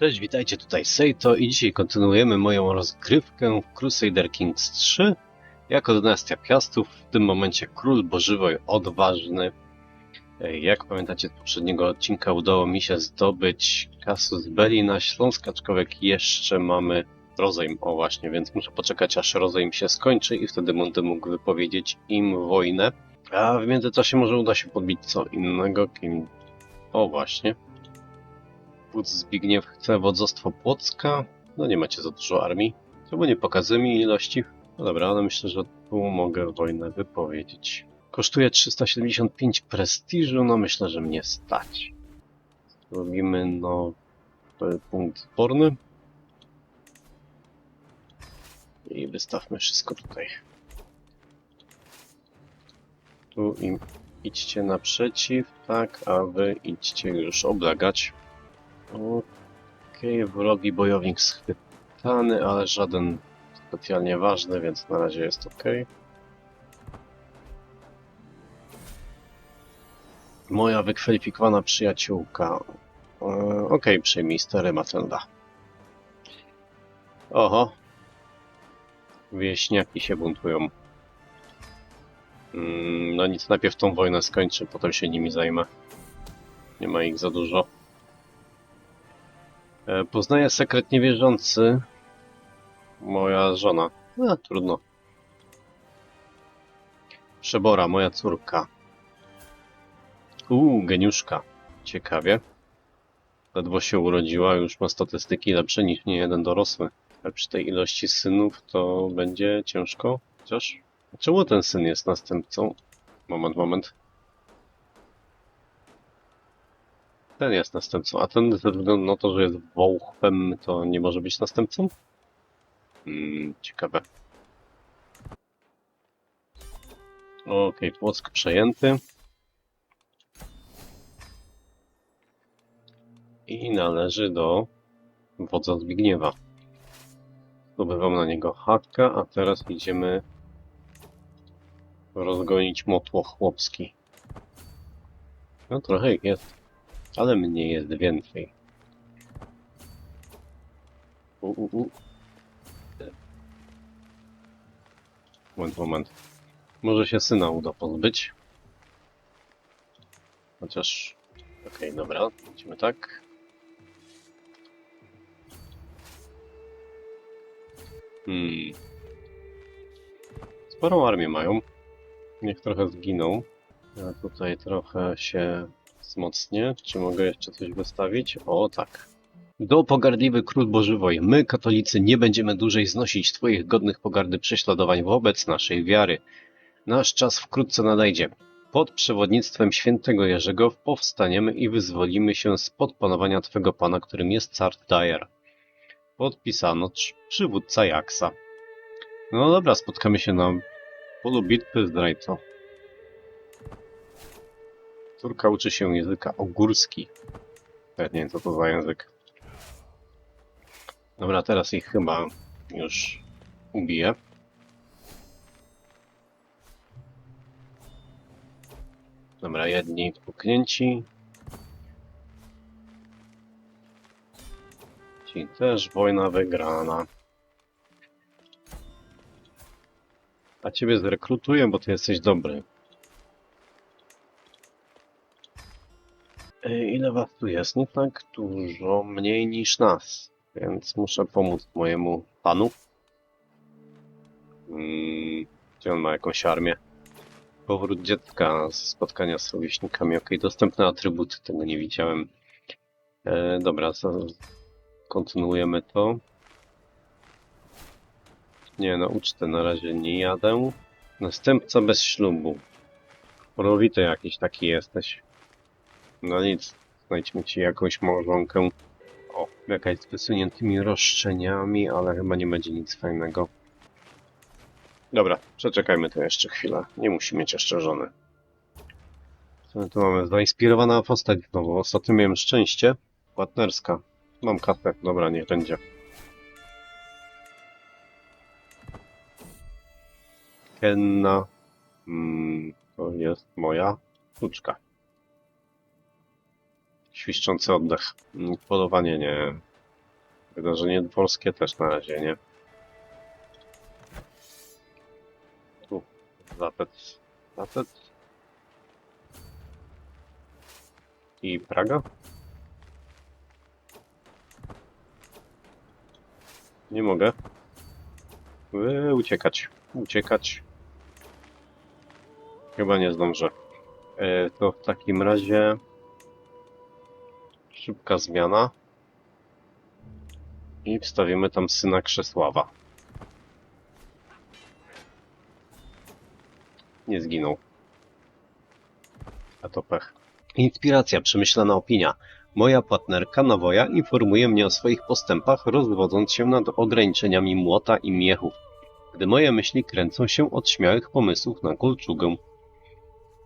Cześć, witajcie tutaj Seito i dzisiaj kontynuujemy moją rozgrywkę w Crusader Kings 3 jako dynastia piastów, w tym momencie król Bożywoj odważny. E, Jak pamiętacie z poprzedniego odcinka udało mi się zdobyć Casus Belli na Śląsk, aczkolwiek jeszcze mamy rozejm, o właśnie, więc muszę poczekać aż rozejm się skończy i wtedy będę mógł wypowiedzieć im wojnę. A w międzyczasie może uda się podbić co innego, kim... O właśnie. Zbigniew chce wodzostwo Płocka. No nie macie za dużo armii. Czemu nie pokazuje mi ilości? No dobra, ale myślę, że tu mogę wojnę wypowiedzieć. Kosztuje 375 prestiżu, no myślę, że mnie stać. Robimy no punkt sporny. I wystawmy wszystko tutaj. Tu im idźcie naprzeciw, tak, a wy idźcie już oblagać. Okej, wrogi bojownik schwytany, ale żaden specjalnie ważny, więc na razie jest ok. Moja wykwalifikowana przyjaciółka. E, Okej, przyjmij stary Matrenda. Oho. Wieśniaki się buntują. Mm, No nic, najpierw tą wojnę skończę, potem się nimi zajmę. Nie ma ich za dużo. E, Poznaję sekret niewierzący. Moja żona. No, trudno. Przebora, moja córka. Uuu, geniuszka. Ciekawie. Ledwo się urodziła, już ma statystyki lepsze niż nie jeden dorosły. A przy tej ilości synów to będzie ciężko. Chociaż... Czemu ten syn jest następcą? Moment, moment. Ten jest następcą, a ten ze względu na to, że jest wołchwem, to nie może być następcą? Hmm, ciekawe. Okej, Płock przejęty. I należy do wodza Zbigniewa. Zdobywam na niego hakka, a teraz idziemy rozgonić motłoch chłopski. No trochę jest. Ale mnie jest więcej. U, u, u. Moment, moment. Może się syna uda pozbyć. Chociaż... Okej, dobra. Lecimy tak. Hmm. Sporą armię mają. Niech trochę zginą. Ja tutaj trochę się wzmocnię. Czy mogę jeszcze coś wystawić? O, tak. Do pogardliwy król Bożywoj, my, katolicy, nie będziemy dłużej znosić Twoich godnych pogardy prześladowań wobec naszej wiary. Nasz czas wkrótce nadejdzie. Pod przewodnictwem świętego Jerzego powstaniemy i wyzwolimy się spod panowania Twego Pana, którym jest car Dyer. Podpisano przywódca Jaksa. No dobra, spotkamy się na polu bitwy zdrajco. Córka uczy się języka ogórski. Ja nie co to za język. Dobra, teraz ich chyba już ubiję. Dobra, jedni puknięci. Ci też wojna wygrana. A ciebie zrekrutuję, bo ty jesteś dobry. Ile was tu jest? Nie tak dużo, mniej niż nas, więc muszę pomóc mojemu panu. Mm, gdzie on ma jakąś armię? Powrót dziecka z spotkania z rówieśnikami. Ok, dostępne atrybuty, tego nie widziałem. E, dobra, kontynuujemy to. Nie, na ucztę na razie nie jadę. Następca bez ślubu. Chorowity jakiś taki jesteś. No nic, znajdźmy ci jakąś małżonkę. O, jakaś z wysuniętymi roszczeniami, ale chyba nie będzie nic fajnego. Dobra, przeczekajmy to jeszcze chwilę. Nie musi mieć jeszcze żony. Co tu mamy? Zainspirowana postać znowu. Ostatnio miałem szczęście. Partnerska. Mam kasę. Dobra, niech będzie. Kenna. Mm, to jest moja wnuczka. Świszczący oddech. Mm, Polowanie nie. Wydarzenie dworskie też na razie, nie? Tu, zapet, zapet. I Praga? Nie mogę. Wy, uciekać, uciekać. Chyba nie zdążę. E, to w takim razie szybka zmiana. I wstawimy tam syna Krzesława. Nie zginął. A to pech. Inspiracja, przemyślana opinia. Moja partnerka Nawoja informuje mnie o swoich postępach, rozwodząc się nad ograniczeniami młota i miechów, gdy moje myśli kręcą się od śmiałych pomysłów na kolczugę.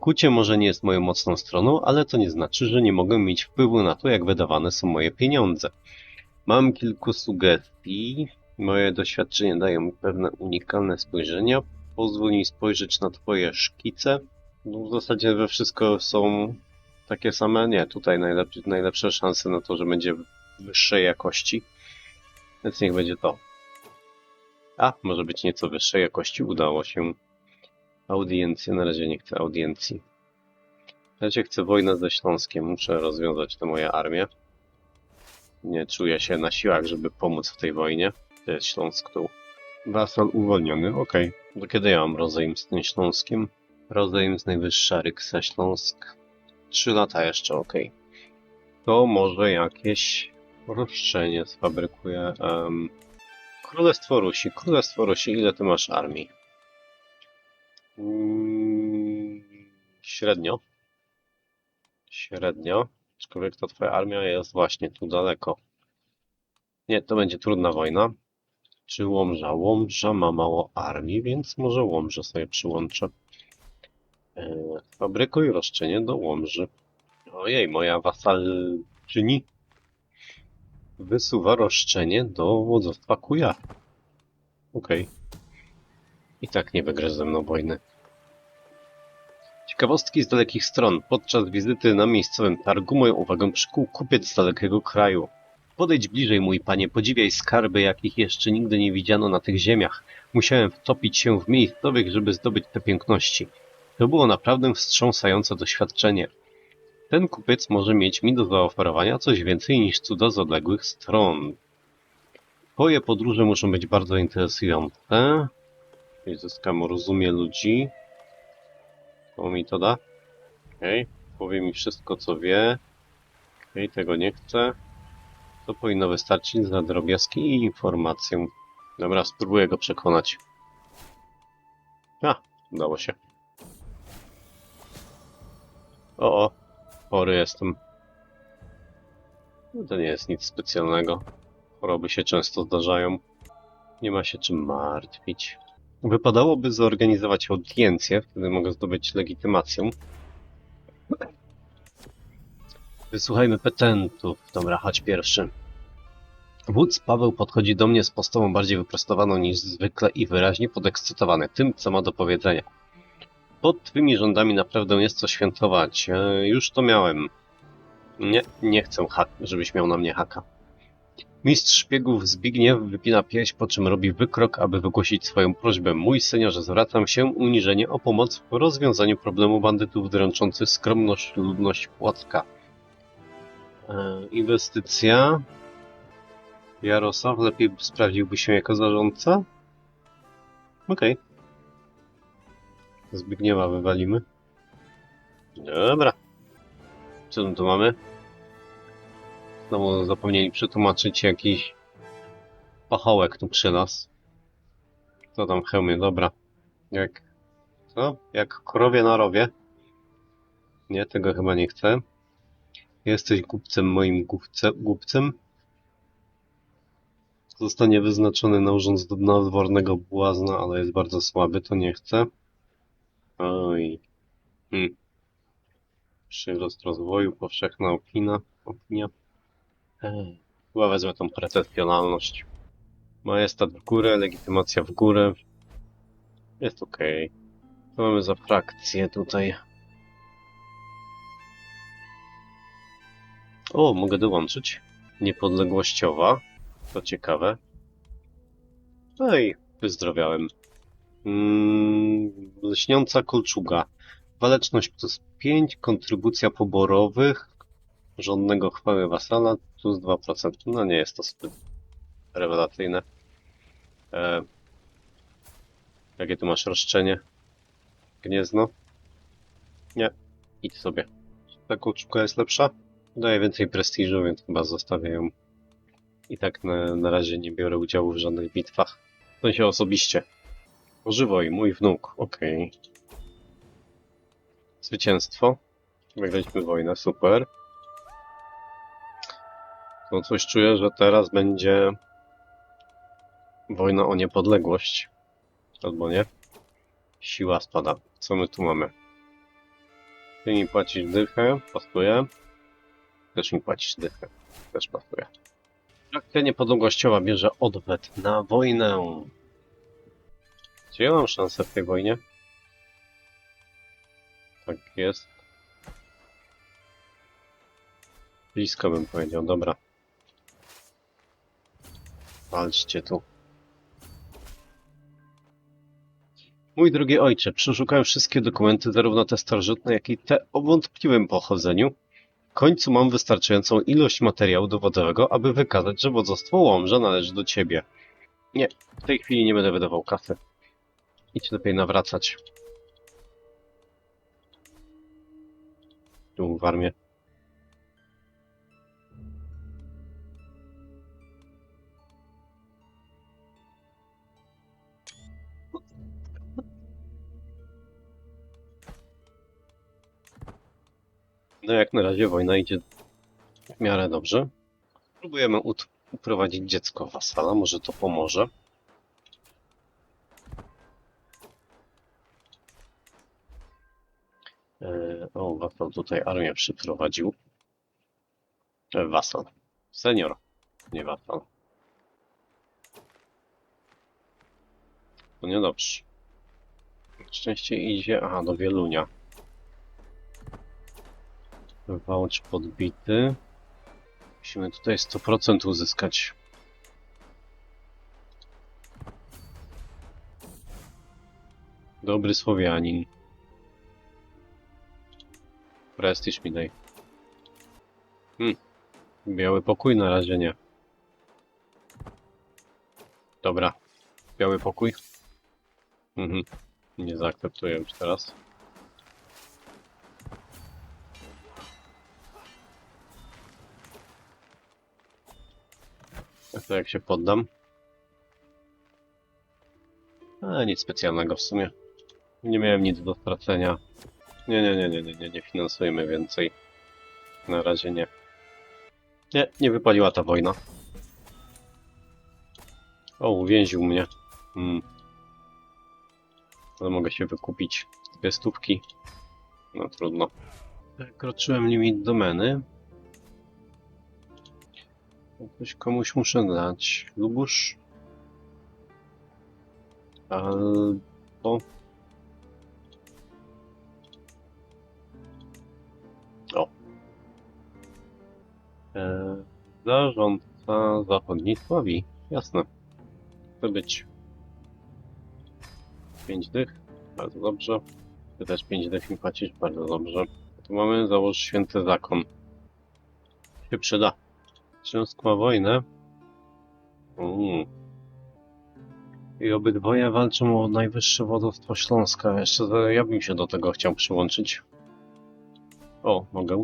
Kucie może nie jest moją mocną stroną, ale to nie znaczy, że nie mogę mieć wpływu na to, jak wydawane są moje pieniądze. Mam kilku sugestii. Moje doświadczenie daje mi pewne unikalne spojrzenia. Pozwól mi spojrzeć na Twoje szkice. No, w zasadzie we wszystko są takie same. Nie, tutaj najlepsze, najlepsze szanse na to, że będzie wyższej jakości. Więc niech będzie to. A, może być nieco wyższej jakości. Udało się. Audiencję. Na razie nie chcę audiencji. Na razie chcę wojnę ze Śląskiem. Muszę rozwiązać tę moją armię. Nie czuję się na siłach, żeby pomóc w tej wojnie. To jest Śląsk tu. Wasal uwolniony, okej. Do kiedy ja mam rozejm z tym Śląskiem? Rozejm z najwyższa Ryksa Śląsk. Trzy lata jeszcze, okej. To może jakieś roszczenie sfabrykuję. Um, Królestwo Rusi. Królestwo Rusi, ile ty masz armii? Mm, średnio. Średnio. Aczkolwiek to twoja armia jest właśnie tu daleko. Nie, to będzie trudna wojna. Czy Łomża? Łomża ma mało armii, więc może Łomżę sobie przyłączę. Eee, fabrykuj roszczenie do Łomży. Ojej, moja wasalczyni wysuwa roszczenie do wodzostwa Kuja. Okej. I tak nie wygrasz ze mną wojny. Ciekawostki z dalekich stron. Podczas wizyty na miejscowym targu moją uwagę przykuł kupiec z dalekiego kraju. Podejdź bliżej, mój panie, podziwiaj skarby, jakich jeszcze nigdy nie widziano na tych ziemiach. Musiałem wtopić się w miejscowych, żeby zdobyć te piękności. To było naprawdę wstrząsające doświadczenie. Ten kupiec może mieć mi do zaoferowania coś więcej niż cuda z odległych stron. Twoje podróże muszą być bardzo interesujące. I zyskam rozumie ludzi. To mi to da? Okej. Powie mi wszystko, co wie. Okej, tego nie chcę. To powinno wystarczyć za drobiazgi i informację. Dobra, spróbuję go przekonać. A, udało się. O, o, chory jestem. No To nie jest nic specjalnego. Choroby się często zdarzają. Nie ma się czym martwić. Wypadałoby zorganizować audiencję, wtedy mogę zdobyć legitymację. Wysłuchajmy petentów. Dobra, chodź pierwszy. Wódz Paweł podchodzi do mnie z postawą bardziej wyprostowaną niż zwykle i wyraźnie podekscytowany tym, co ma do powiedzenia. Pod twymi rządami naprawdę jest co świętować. E, już to miałem. Nie, nie chcę, żebyś miał na mnie haka. Mistrz szpiegów Zbigniew wypina pieśń, po czym robi wykrok, aby wygłosić swoją prośbę. Mój seniorze, zwracam się uniżenie o pomoc w rozwiązaniu problemu bandytów dręczących skromność ludność Płocka. E, inwestycja. Jarosław lepiej sprawdziłby się jako zarządca? Okej. Zbigniewa wywalimy. Dobra. Co tu mamy? Znowu zapomnieli przetłumaczyć jakiś pachołek tu przy nas. Co tam hełmie? Dobra. Jak... Co? Jak krowie na rowie? Nie, tego chyba nie chcę. Jesteś głupcem moim głupce, głupcem. Zostanie wyznaczony na urząd do nadwornego błazna, ale jest bardzo słaby, to nie chcę. Oj. Hmm. Przyrost rozwoju, powszechna opinia. opinia. Ej, Chyba wezmę tą pretensjonalność. Majestat w górę, legitymacja w górę. Jest okej. Co mamy za frakcję tutaj? O, mogę dołączyć. Niepodległościowa. To ciekawe. No wyzdrowiałem. Mm, lśniąca kolczuga. Waleczność plus 5, kontrybucja poborowych, żądnego chwały wasala plus 2%. No nie jest to zbyt rewelacyjne. E, jakie tu masz roszczenie? Gniezno? Nie. Idź sobie. Ta kolczuga jest lepsza? Daje więcej prestiżu, więc chyba zostawię ją. I tak na, na razie nie biorę udziału w żadnych bitwach. W sensie osobiście. Ożywoj, mój wnuk. Okej. Zwycięstwo. Wygraliśmy wojnę, super. No coś czuję, że teraz będzie wojna o niepodległość. Albo nie. Siła spada. Co my tu mamy? Ty mi płacisz dychę, pasuje. Też mi płacisz dychę, też pasuje. Akcja niepodległościowa bierze odwet na wojnę. Czy ja mam szansę w tej wojnie? Tak jest. Blisko bym powiedział, dobra. Walczcie tu. Mój drogi ojcze, przeszukałem wszystkie dokumenty, zarówno te starożytne, jak i te o wątpliwym pochodzeniu. W końcu mam wystarczającą ilość materiału dowodowego, aby wykazać, że wodzostwo Łomża należy do ciebie. Nie, w tej chwili nie będę wydawał kasy. Idź lepiej nawracać. Tu w armię. No jak na razie wojna idzie w miarę dobrze. Próbujemy uprowadzić dziecko wasala, może to pomoże. E, O, wasal tutaj armię przyprowadził. E, Wasal. Senior, nie wasal. To niedobrze. Szczęście idzie, aha, do Wielunia. Wałcz podbity. Musimy tutaj 100% uzyskać. Dobry Słowianin. Prestiż mi daj. Hmm. Biały pokój na razie nie. Dobra. Biały pokój. Mhm. Nie zaakceptuję już teraz. To jak się poddam? A, nic specjalnego w sumie. Nie miałem nic do stracenia. Nie, nie, nie, nie, nie, nie, nie finansujemy więcej. Na razie nie. Nie, nie wypaliła ta wojna. O, uwięził mnie. Hmm. Ale mogę się wykupić. Dwie stówki. No trudno. Przekroczyłem limit domeny. Coś komuś muszę dać. Lubusz? Albo... O. E, zarządca zachodnictwowi. Jasne. Chce być. Pięć dych. Bardzo dobrze. Ty też pięć dych mi płacisz. Bardzo dobrze. Tu mamy założ święty zakon. Się przyda. Trzęskła wojnę. Mm. I obydwoje walczą o najwyższe wodostwo Śląska. Jeszcze ja bym się do tego chciał przyłączyć. O, mogę.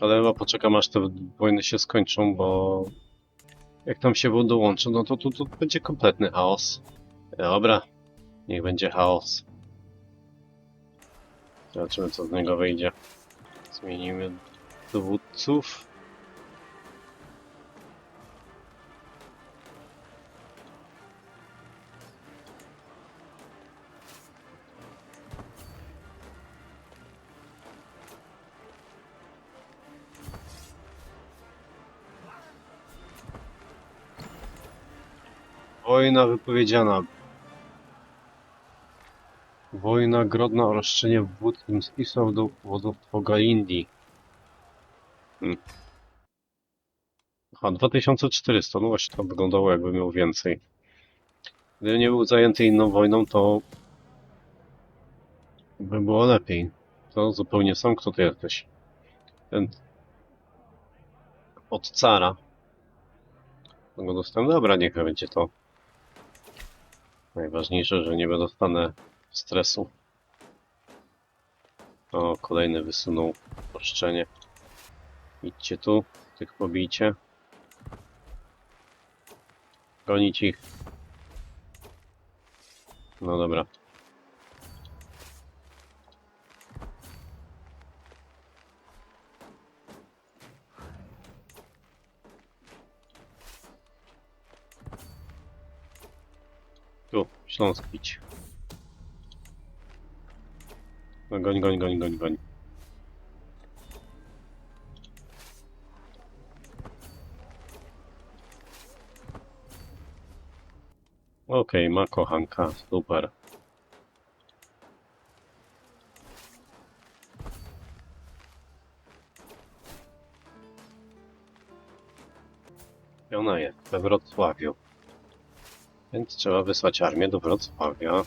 Ale chyba poczekam aż te wojny się skończą, bo jak tam się dołączą, no to tu, tu będzie kompletny chaos. Dobra, niech będzie chaos. Zobaczymy co z niego wyjdzie. Zmienimy dowódców. Wojna wypowiedziana. Wojna grodna o roszczenie wódzkim spisał do wodzostwo Galindii. Hmm. Aha, 2400, no właśnie to wyglądało jakby miał więcej. Gdyby nie był zajęty inną wojną, to by było lepiej. To zupełnie sam, kto ty jesteś. Ten od cara. No go dostałem. Dobra, niech będzie to. Najważniejsze, że nie dostanę stresu. O, kolejny wysunął roszczenie. Idźcie tu, tych pobijcie. Gonić ich. No dobra. Tu, Śląsk bić. No goń, goń, goń, goń, goń. Okej, ma kochanka, super. I ona jest we Wrocławiu. Więc trzeba wysłać armię do Wrocławia.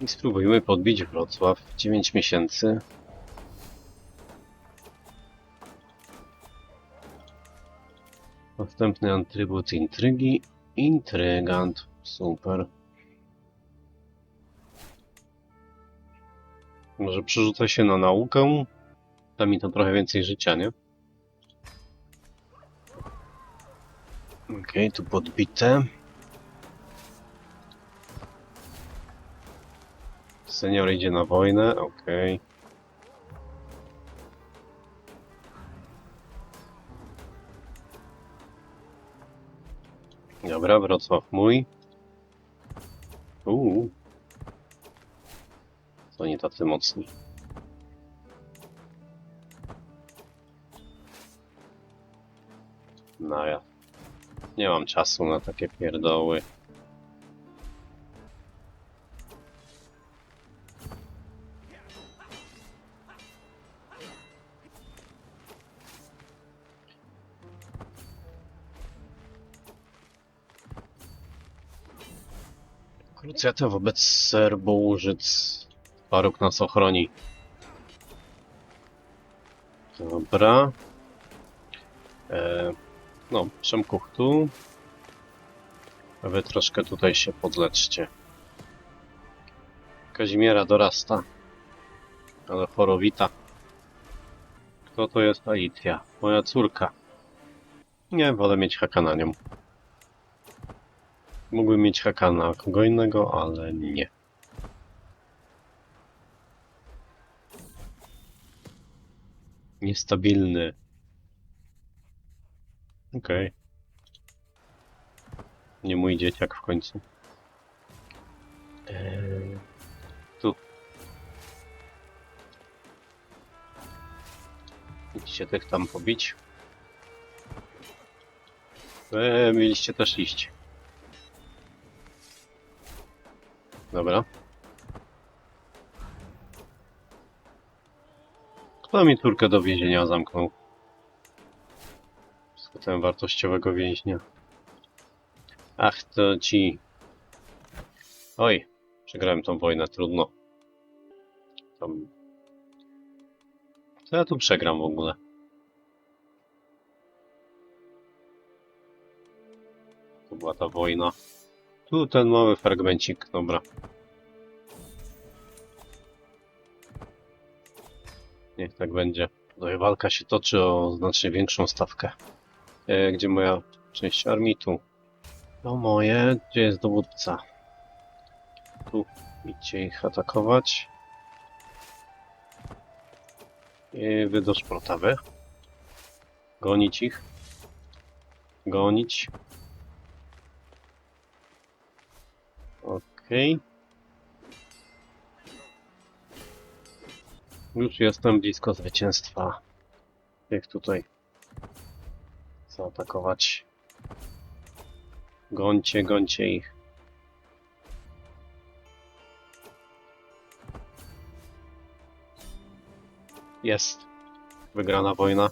I spróbujmy podbić Wrocław. 9 miesięcy. Następny atrybut intrygi. Intrygant. Super. Może przerzucę się na naukę. Da mi to trochę więcej życia, nie? Okej, tu podbite. Senior idzie na wojnę, okej. Dobra, Wrocław mój. Uuu. To nie tacy mocni. No ja nie mam czasu na takie pierdoły. Krucjata wobec Serbołużyc. Paruk nas ochroni. Dobra. E, no, Przemkuch tu. Wy troszkę tutaj się podleczcie. Kazimiera dorasta. Ale chorowita. Kto to jest Aitia? Moja córka. Nie, wolę mieć haka na nią. Mógłbym mieć haka na kogo innego, ale nie. Niestabilny. Okej. Nie mój dzieciak w końcu. Eee, tu. Idźcie tych tam pobić. Eee, mieliście też iść. Dobra. Kto mi córkę do więzienia zamknął? Schwytałem wartościowego więźnia. Ach, to ci... Oj, przegrałem tą wojnę, trudno. Co ja tu przegram w ogóle? To była ta wojna. Tu ten mały fragmencik, dobra. Niech tak będzie. Tutaj walka się toczy o znacznie większą stawkę. E, gdzie moja część armii? Tu. No moje. Gdzie jest dowódca? Tu. Idźcie ich atakować. I wy do szprotawy. Gonić ich. Gonić. Okej. Już jestem blisko zwycięstwa. Jak tutaj zaatakować? Gońcie, gońcie ich. Jest. Wygrana wojna.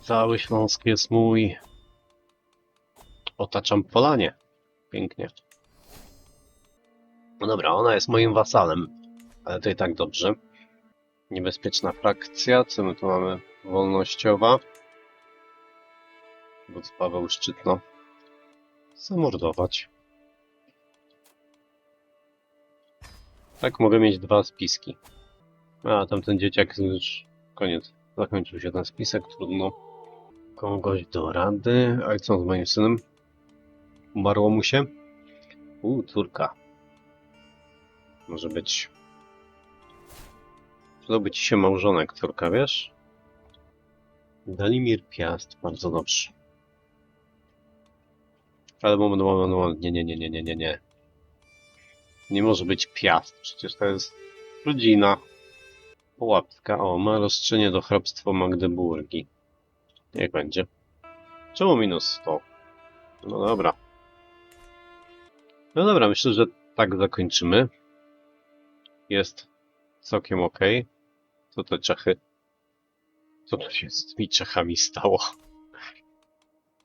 Cały Śląsk jest mój. Otaczam Polanie. Pięknie. No dobra, ona jest moim wasalem. Ale to i tak dobrze. Niebezpieczna frakcja. Co my tu mamy? Wolnościowa. Wódz Paweł Szczytno. Zamordować. Tak, mogę mieć dwa spiski. A, tamten dzieciak już koniec. Zakończył się ten spisek, trudno. Kogoś do rady. A co z moim synem? Umarło mu się? U, córka. Może być. Przydałby ci się małżonek, córka, wiesz? Dalimir Piast, bardzo dobrze. Ale moment, moment, moment, nie, nie, nie, nie, nie, nie, nie. Nie może być Piast, przecież to jest rodzina. Pułapka, o, ma roszczenie do hrabstwa Magdeburgii. Jak będzie? Czemu minus 100? No dobra. No dobra, myślę, że tak zakończymy. Jest całkiem ok. Co te Czechy? Co to się z tymi Czechami stało?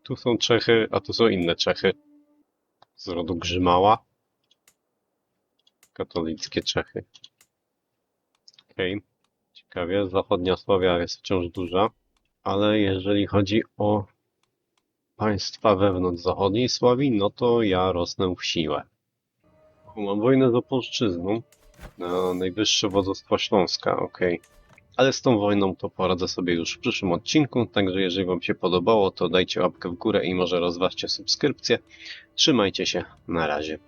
Tu są Czechy, a tu są inne Czechy. Z rodu Grzymała. Katolickie Czechy. Okej. Ciekawie, zachodnia Sławia jest wciąż duża. Ale jeżeli chodzi o państwa wewnątrz zachodniej Sławii, no to ja rosnę w siłę. Mam wojnę z Opolszczyzną. Na najwyższe wodzostwo Śląska, okej. Ale z tą wojną to poradzę sobie już w przyszłym odcinku, także jeżeli Wam się podobało, to dajcie łapkę w górę i może rozważcie subskrypcję. Trzymajcie się, na razie.